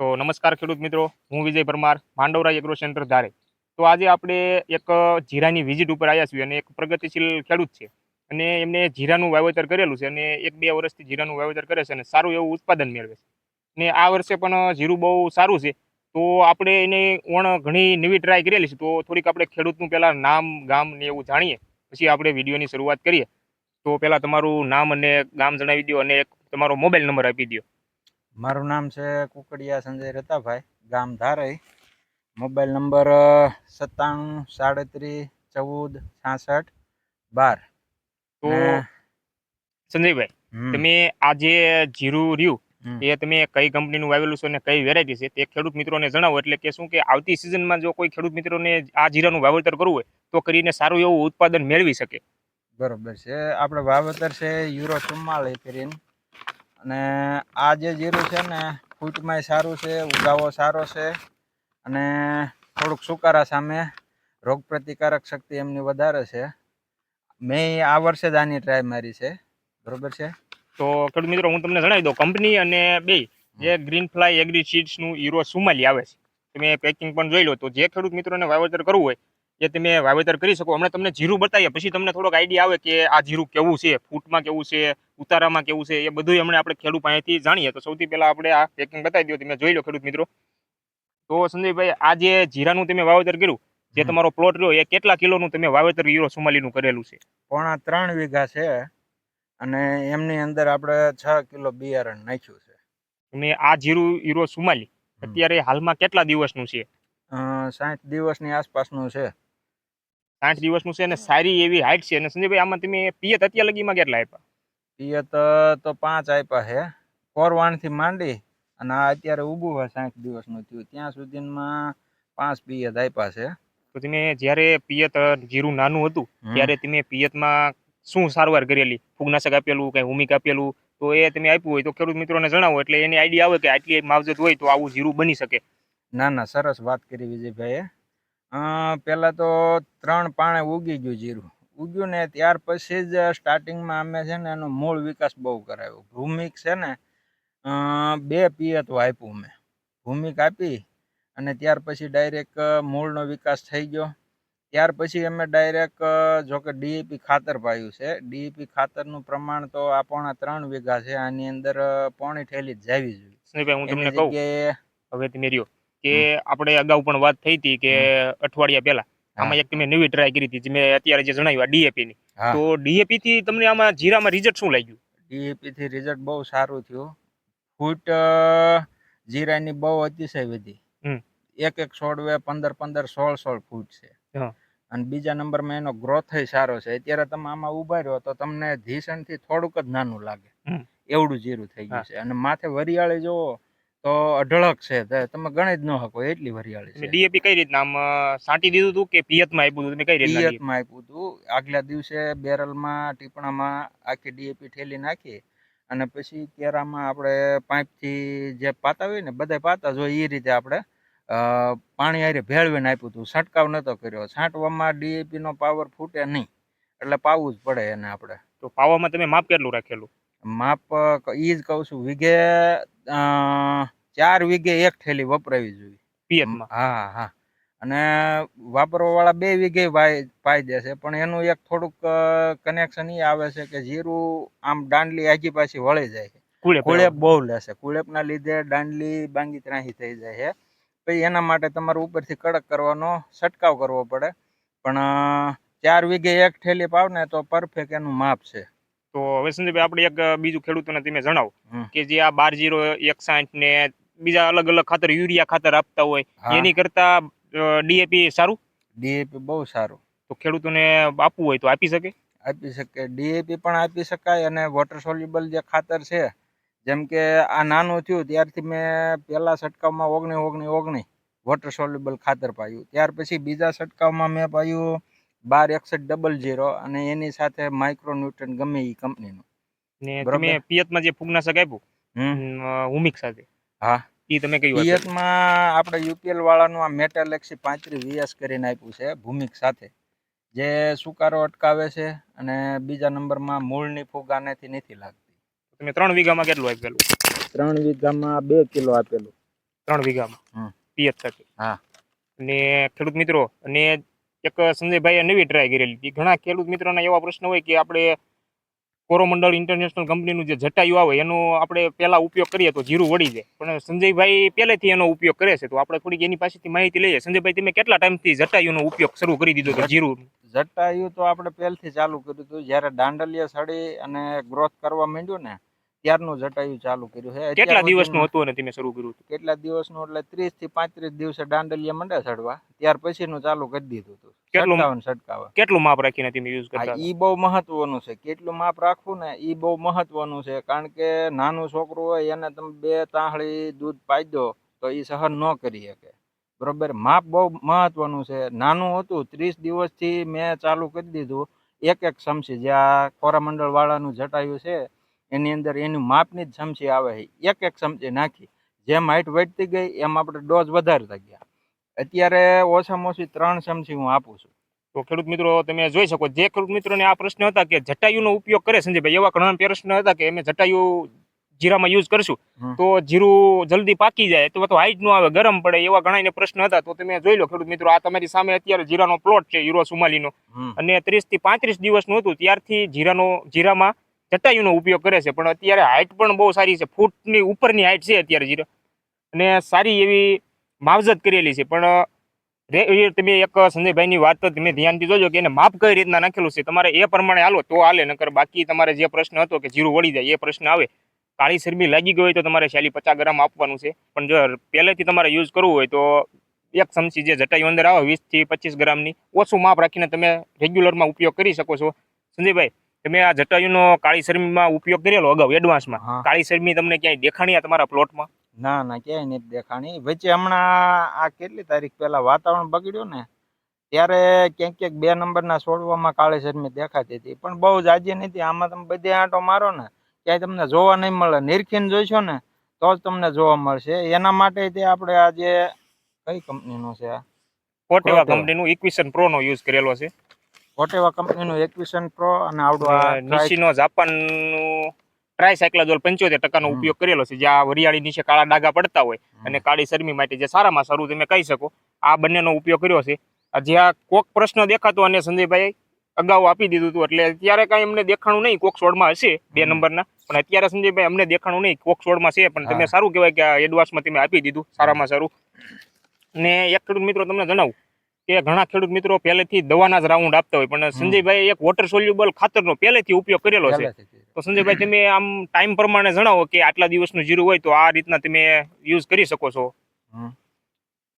તો નમસ્કાર ખેડૂત મિત્રો, હું વિજય પરમાર, માંડવરા એગ્રો સેન્ટર ધારે. તો આજે આપણે એક જીરાની વિઝિટ ઉપર આવ્યા છીએ અને એક પ્રગતિશીલ ખેડૂત છે. અને એમને જીરાનું વાવેતર કરેલું છે અને એક બે વર્ષથી જીરાનું વાવેતર કરે છે અને સારું એવું ઉત્પાદન મેળવે છે. અને આ વર્ષે પણ જીરું બહુ સારું છે. તો આપણે એને ઓણ ઘણી નવી ટ્રાય કરેલી છે. તો થોડીક આપણે ખેડૂતનું પહેલાં નામ, ગામ ને એવું જાણીએ. પછી આપણે વિડીયોની શરૂઆત કરીએ. તો પહેલાં તમારું નામ અને ગામ જણાવી દો અને એક તમારો મોબાઈલ નંબર આપી દો મારું નામ છે કુકડિયા સંજય રતાભાઈ ગામ ધારઈ. મોબાઈલ નંબર સત્તાણું સાડત્રીસ ચૌદ છાસઠ બાર. તો સંજયભાઈ તમે આ જે જીરું રહ્યું એ તમે કઈ કંપનીનું વાવેલું છે અને કઈ વેરાયટી છે તે ખેડૂત મિત્રોને જણાવો. એટલે કે શું કે આવતી સિઝનમાં જો કોઈ ખેડૂત મિત્રોને આ જીરાનું વાવેતર કરવું હોય તો કરીને સારું એવું ઉત્પાદન મેળવી શકે. બરોબર છે. આપણે વાવેતર છે યુરો ચુમ્માળી કરીને. અને આ જે જીરું છે ને ફૂટમાંય સારું છે ઉગાવો સારો છે. અને થોડુંક સુકારા સામે રોગ પ્રતિકારક શક્તિ એમની વધારે છે. મેં આ વર્ષે જ આની ટ્રાય મારી છે. બરોબર છે? તો ખેડૂત મિત્રો હું તમને જણાવી દઉં. કંપની અને બે જે ગ્રીન ફ્લાય એગ્રી સીડ્સનું હીરો સુમાલી આવે છે. તમે પેકિંગ પણ જોઈ લો તો જે ખેડૂત મિત્રોને વાવેતર કરવું હોય એ તમે વાવેતર કરી શકો હમણાં તમને જીરું બતાવીએ. પછી તમને થોડોક આઈડિયા આવે કે આ જીરું કેવું છે ફૂટમાં કેવું છે ઉતારામાં કેવું છે એ બધું હમણાં આપણે ખેડૂત પાસેથી જાણીએ. તો સૌથી પહેલા આપણે આ પેકિંગ બતાવી દો તમે જોઈ લો ખેડૂત મિત્રો. તો સંજયભાઈ આ જે જીરાનું તમે વાવેતર કર્યું જે તમારો પ્લોટ રહ્યો એ કેટલા કિલોનું તમે વાવેતર યુરો સુમાલીનું કરેલું છે? પોણા ત્રણ વીઘા છે અને એમની અંદર આપણે છ કિલો બિયારણ નાખ્યું છે. અને આ જીરું યુરો સુમાલી. અત્યારે હાલમાં કેટલા દિવસનું છે? સાઠ દિવસની આસપાસનું છે. સાઠ દિવસનું છે અને સારી એવી હાઇટ છે. અને સંજયભાઈ આમાં તમે પિયત અત્યાર લગીમાં કેટલા આપ્યા પિયત તો પાંચ આપ્યા છે. કોરવાણથી માંડી અને આ અત્યારે ઊભું હોય સાઠ દિવસનું થયું. ત્યાં સુધીમાં પાંચ પિયત આપ્યા છે. તો તમે જ્યારે પિયત જીરું નાનું હતું ત્યારે તમે પિયતમાં શું સારવાર કરેલી? ફૂગનાશક આપેલું કઈ હુમિક આપેલું? તો એ તમે આપ્યું હોય તો ખેડૂત મિત્રોને જણાવો. એટલે એની આઈડિયા આવે કે આટલી માવજત હોય તો આવું જીરું બની શકે. ના ના સરસ વાત કરી વિજયભાઈએ. પહેલા તો ત્રણ પાણે ઉગી ગયું જીરું. ઉગ્યું ને ત્યાર પછી જ સ્ટાર્ટિંગમાં અમે છે ને એનો મૂળ વિકાસ બહુ કરાવ્યો ભૂમિક છે ને બે પિયતો આપ્યું મેં ભૂમિક આપી અને ત્યાર પછી ડાયરેક્ટ મૂળનો વિકાસ થઈ ગયો. ત્યાર પછી અમે ડાયરેક્ટ જો કે ડીએપી ખાતર પાયું છે. ડીએપી ખાતરનું પ્રમાણ તો આ પોણા ત્રણ વીઘા છે. આની અંદર પોણી ઠેલી જ જાવી જોઈએ. હવે તમે રહ્યો. કે આપણે અગાઉ પણ વાત થઈ હતી કે અઠવાડિયા પહેલા આમાં એક તમે નવી ટ્રાય કરી હતી મેં અત્યારે જે જણાવ્યું ડીએપી ની. તો ડીએપી થી તમને આમાં જીરામાં રિઝલ્ટ શું લાગ્યું? ડીએપી થી રિઝલ્ટ બહુ સારું થયું. ફૂટ જીરાની બહુ અતિશય વધી. એક એક છોડવે પંદર પંદર સોળ સોળ ફૂટ છે. અને બીજા નંબરમાં એનો ગ્રોથ સારો છે. અત્યારે તમે આમાં ઊભા રહ્યો તો તમને ધીસણથી થોડુંક જ નાનું લાગે. એવડું જીરું થઈ ગયું છે. અને માથે વરિયાળી જોવો તો અઢળક છે. તમે ગણી જ ન શકો એટલી વરિયાળી છે. ડીએપી કઈ રીતના? આમ અ, દીધું હતું કે પિયતમાં આપ્યું હતું તમે કઈ રીતના પિયતમાં આપ્યું હતું આગલા દિવસે બેરલમાં ટીપણામાં આખી ડીએપી ઠેલી નાખી અને પછી કેરામાં આપણે પાઇપથી જે પાતા હોય ને બધા પાતા જો એ રીતે આપણે પાણી આરે ભેળવીને આપ્યું હતું છંટકાવ નહોતો કર્યો. છાંટવામાં ડીએપી નો પાવર ફૂટે નહીં. એટલે પાવું જ પડે એને આપણે. તો પાવામાં તમે માપ કેટલું રાખેલું? માપ એ જ કહું છું. વીઘે ચાર વીઘે એક થેલી વપરાવી જોઈએ. પિયતમાં? હા હા. અને વાપરવા વાળા બે વીઘે પાઈ દેશે પણ એનું એક થોડુંક કનેક્શન એ આવે છે કે જીરું આમ દાંડલી આગી પાછી વળી જાય છે. કુળેપ બહુ લેશે કુળેપના લીધે દાંડલી બાંગી ત્રાહી થઈ જાય છે. પછી એના માટે તમારે ઉપરથી કડક કરવાનો છંટકાવ કરવો પડે. પણ ચાર વીઘે એક થેલી પાવ ને તો પરફેક્ટ એનું માપ છે. તો હવે સંજયભાઈ આપણે એક બીજું ખેડૂતોને તમે જણાવો કે જે આ બાર જીરો એકસાઠ ને બીજા અલગ અલગ ખાતર યુરિયા ખાતર આપતા હોય એની કરતા ડીએપી સારું? ડીએપી બહુ સારું. તો ખેડૂતોને આપવું હોય તો આપી શકે? આપી શકે. ડીએપી પણ આપી શકાય અને વોટર સોલ્યુબલ જે ખાતર છે જેમ કે આ નાનું થયું ત્યારથી મેં પહેલા છંટકાવમાં ઓગણી ઓગણી ઓગણી વોટર સોલ્યુબલ ખાતર પાયું. ત્યાર પછી બીજા છંટકાવમાં મેં પાયું બાર એકસઠ ડબલ જીરો અને એની સાથે માઇક્રો ન્યૂટ્રન ગમે એ કંપનીનું. ને તમે પિયતમાં જે ફૂગનાશક આપ્યું હુમિક સાથે હા. એ તમે કયું પિયતમાં આપણે યુપીએલ વાળાનું આ મેટાલેક્સી પાંત્રીસ વીએસ કરીને આપ્યું છે ભૂમિક સાથે. જે સુકારો અટકાવે છે અને બીજા નંબરમાં મૂળની ફૂગ આનેથી નથી લાગતી. તમે ત્રણ વીઘામાં કેટલું આપેલું? ત્રણ વીઘામાં બે કિલો આપેલું. ત્રણ વીઘામાં. પિયત સાથે? હા. અને ખેડૂત મિત્રો અને એક સંજયભાઈએ નવી ટ્રાય કરેલી હતી. ઘણા ખેડૂત મિત્રોના એવા પ્રશ્ન હોય કે આપણે કોરોમંડળ ઇન્ટરનેશનલ કંપનીનું જે જટાયુ આવે, એનો આપણે પહેલાં ઉપયોગ કરીએ તો જીરું વળી જાય. પણ સંજયભાઈ પહેલેથી એનો ઉપયોગ કરે છે, તો આપણે થોડીક એની પાસેથી માહિતી લઈએ. સંજયભાઈ, તમે કેટલા ટાઈમથી જટાયુનો ઉપયોગ શરૂ કરી દીધો તો જીરું જટાયુ તો આપણે પહેલથી ચાલુ કર્યું હતું. જ્યારે દાંડલિયા સડી અને ગ્રોથ કરવા માંડ્યું ને ત્યારનું જટાયું ચાલુ કર્યું. છે કેટલા દિવસનું હતું અને તમે શરૂ કર્યું હતું? કેટલા દિવસનું? એટલે ત્રીસથી પાંત્રીસ દિવસે દાંડલિયા મંડા સડવા. ત્યાર પછીનું ચાલુ કરી દીધું હતું. કેટલું? છટકાવે કેટલું માપ રાખીને તમે યુઝ કરતા ઈ બહુ મહત્વનું છે. કેટલું માપ રાખવું ને ઈ બહુ મહત્વનું છે. કારણ કે નાનું છોકરું હોય એને તમે બે તાહળી દૂધ પાઈ દો તો ઈ સહન ન કરી શકે. બરોબર? માપ બહુ મહત્વનું છે. નાનું હતું ત્રીસ દિવસથી મેં ચાલુ કરી દીધું. એક એક ચમચી જે આ કોરામંડળ વાળાનું જટાયું છે એની અંદર એની માપની જ ચમચી આવે છે. એક એક ચમચી નાખી. જેમ હાઈટ વધતી ગઈ એમ આપણે ડોઝ વધારતા ગયા. અત્યારે ઓછામાં ઓછી ત્રણ ચમચી હું આપું છું. તો ખેડૂત મિત્રો તમે જોઈ શકો જે ખેડૂત મિત્રોને આ પ્રશ્ન હતા કે જટાયુનો ઉપયોગ કરે સંજયભાઈ એવા ઘણા પ્રશ્ન હતા કે અમે જટાયુ જીરામાં યુઝ કરશું. તો જીરું જલ્દી પાકી જાય તો હાઈટનું આવે ગરમ પડે એવા ઘણા પ્રશ્ન હતા. તો તમે જોઈ લો ખેડૂત મિત્રો આ તમારી સામે અત્યારે જીરાનો પ્લોટ છે યુરો સુમાલીનો. અને ત્રીસથી પાંત્રીસ દિવસનું હતું. ત્યારથી જીરાનો જીરામાં જટાયુનો ઉપયોગ કરે છે, પણ અત્યારે હાઇટ પણ બહુ સારી છે. ફૂટની ઉપરની હાઇટ છે અત્યારે જીરો અને સારી એવી માવજત કરેલી છે. પણ તમે એક સંજયભાઈની વાત તો તમે ધ્યાનથી જોજો કે એને માપ કઈ રીતના નાખેલું છે. તમારે એ પ્રમાણે હાલો, તો હાલે, નકર બાકી તમારે જે પ્રશ્ન હતો કે જીરું વળી જાય, એ પ્રશ્ન આવે. કાળી શરમી લાગી ગઈ હોય તો તમારે ચાલી પચાસ ગ્રામ આપવાનું છે. પણ જો પહેલેથી તમારે યુઝ કરવું હોય તો એક ચમચી જે જટાયું અંદર આવે, વીસથી પચીસ ગ્રામની, ઓછું માપ રાખીને તમે રેગ્યુલરમાં ઉપયોગ કરી શકો છો. સંજયભાઈ તમે આ જટાયુનો કાળી શરમીમાં ઉપયોગ કરેલો અગાઉ એડવાન્સમાં કાળી શરમી તમને ક્યાંય દેખાણી તમારા પ્લોટમાં ના ના ક્યાંય નથી દેખાણી. વચ્ચે હમણાં આ કેટલી તારીખ પહેલા વાતાવરણ બગડ્યું ને ત્યારે ક્યાંક ક્યાંક બે નંબરના છોડવામાં કાળી શરમી દેખાતી હતી. પણ બહુ જાજી નથી આમાં તમે બધે આંટો મારો ને ક્યાંય તમને જોવા નહીં મળે. નિરખીને જોઈશો ને તો જ તમને જોવા મળશે. એના માટે તે આપણે આજે જે કઈ કંપનીનો છે આ? કોટેવા. કંપનીનું ઇક્વિશન પ્રો નો યુઝ કરેલો છે. કોટેવા કંપનીનું એકવિશન પ્રો અને આવડો નિશીનો જાપાનનું ટ્રાયસાયક્લાઝોલ પંચોતેર ટકાનો. ઉપયોગ કરેલો છે. જ્યાં વરિયાળી નીચે કાળા ડાઘા પડતા હોય અને કાળી શરમી માટે જે સારામાં સારું તમે કહી શકો આ બંનેનો ઉપયોગ કર્યો છે. આ જે આ કોક પ્રશ્ન દેખાતો અને સંજયભાઈ અગાઉ આપી દીધું હતું એટલે અત્યારે કાંઈ અમને દેખાણું નહીં કોક સોળમાં હશે બે. નંબરના પણ અત્યારે સંજયભાઈ અમને દેખાણું નહીં કોક સોળમાં છે પણ તમે સારું કહેવાય કે એડવાન્સમાં તમે આપી દીધું સારામાં સારું. ને એક ખેડૂત મિત્રો તમને જણાવું કે ઘણા ખેડૂત મિત્રો પહેલેથી દવાના જ રાઉન્ડ આપતા હોય પણ સંજયભાઈ એક વોટર સોલ્યુબલ ખાતરનો પહેલેથી ઉપયોગ કરેલો છે. તો સંજયભાઈ તમે આમ ટાઈમ પ્રમાણે જણાવો કે આટલા દિવસનું જીરું હોય તો આ રીતના તમે યુઝ કરી શકો છો.